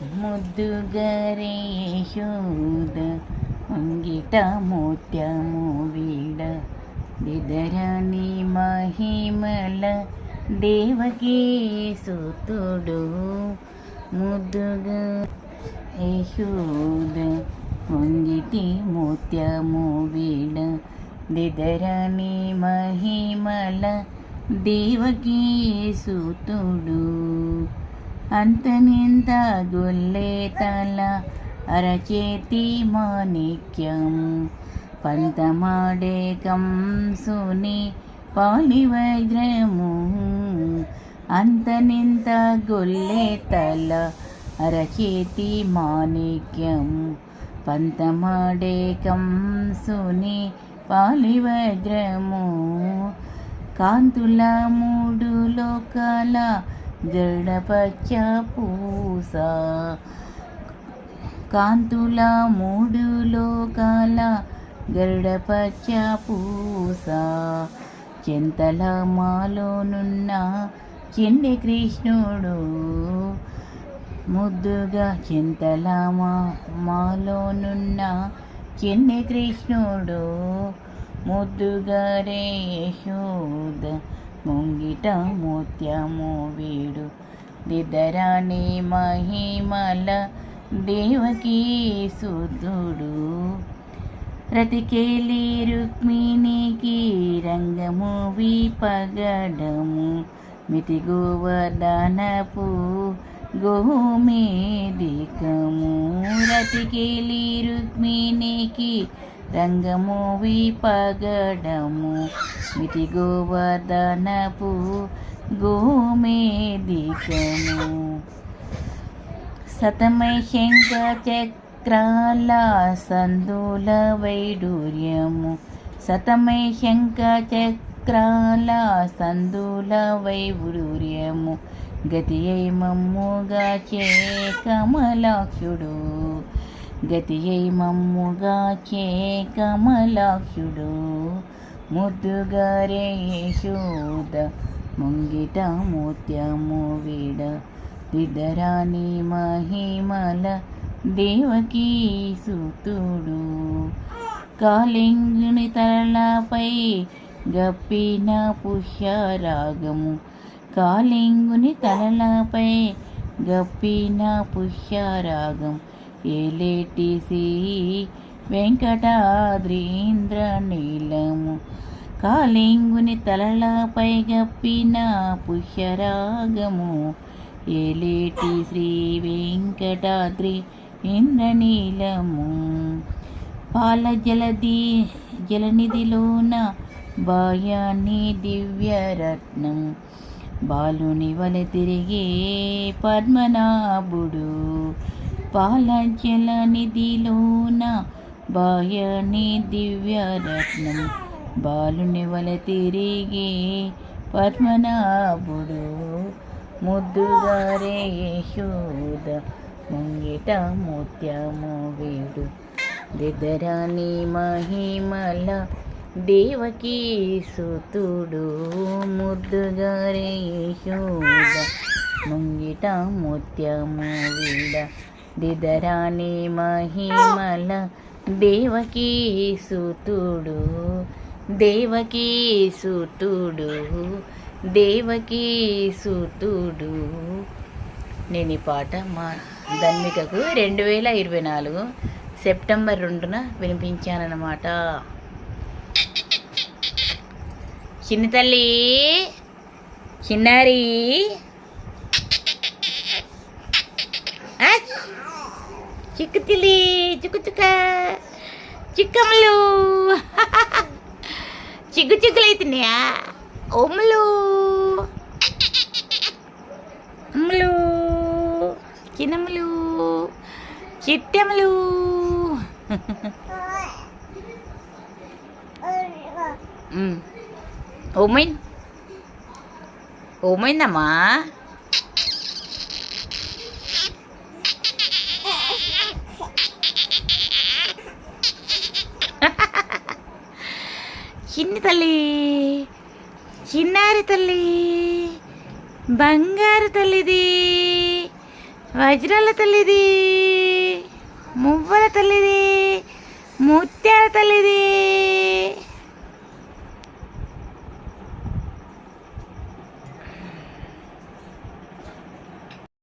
ముద్దుగరే యశోద అంగిట మోత్యము వీడ దిదరని మహిమల దేవకీ సుతుడు ముద్దుగా యశోద వంగిటి మోత్యము వీడ దిదరని మహిమల దేవకీ సుతుడు అంతనింత గొల్లే తల అరచేతి మాణిక్యం పంతమాడే కంసుని పాలివజ్రము అంతనింత గొల్లే తల అరచేతి మాణిక్యం పంతమాడే కంసుని పాలివజ్రము కాంతుల మూడు లోకాల గడపచ్చ పూస. కాంతుల మూడు లోకాల గరుడపచ్చ పూస. చింతల మాలోనున్న చిన్ని కృష్ణుడు. ముద్దుగా చింతల మా మాలోనున్న చిన్ని కృష్ణుడు. ముద్దుగా రే యశోద ముంగిట ముత్యము వీడు. దిదరాని మహిమల దేవకీ సుతుడు రతికేలి రుక్మిణికి రంగము విపగడము. మితి గోవర్ధనపు గోమేదికము రతికేలి రుక్మిణికి రంగము విపగడము మితి గోవర్ధనపు గోమేదికము సతమై శంఖ చక్రాల సందుల వైడూర్యము. సతమై శంఖ చక్రాల సందుల వైడూర్యము. గతి అయి మమ్ముగా చే కమలాక్షుడు గతి మమ్ముగా చే కమలాక్షుడు ముద్దుగా యశోద ముంగిట ముత్యము విడ. విదరాని మహిమల దేవకీ సుతుడు. కాలింగుని తలపై గప్పిన పుష్యరాగము. కాలింగుని తలలపై గప్పిన పుష్యరాగం. ఏలేటి శ్రీ వెంకటాద్రీంద్ర నీలము. కాలింగుని తలలపై గప్పిన పుష్యరాగము. ఏలేటి శ్రీ వెంకటాద్రి ఇంద్రనీలము పాల జలది జలనిధిలోన బాయాన్ని దివ్యరత్నం. బాలుని వలె తిరిగే పద్మనాభుడు. పాల జలనిధిలోన బాయాన్ని దివ్యరత్నం బాలుని వల తిరిగే పద్మనాభుడు ముద్దుగారే యశోద ముంగిట ముత్యము వీడు. దిదరాని మహిమల దేవకీ సుతుడు ముద్దుగారే యశోద ముంగిట ముత్యము వీడ. దిదరాని మహిమల దేవకీ సుతుడు దేవకీ సుతుడు దేవకీ సుతుడు. నేను ఈ పాట మా ధన్మికకు రెండు వేల ఇరవై నాలుగు సెప్టెంబర్ రెండున వినిపించానన్నమాట. చిన్న తల్లి చిన్నారి చిక్కు తిల్లి చిక్కు చుక్క చిక్కమ్మలు చిగ్గు చిగ్గులు అవుతున్నాయా ఒమ్మలు అమ్మలు చిన్నమ్మలు చిట్టెమ్మలు ఓమైన్ ఓమైందమ్మా చిన్ని తల్లి చిన్నారి తల్లి బంగారు తల్లిది వజ్రాల తల్లిది మువ్వల తల్లిది ముత్యాల తల్లిది.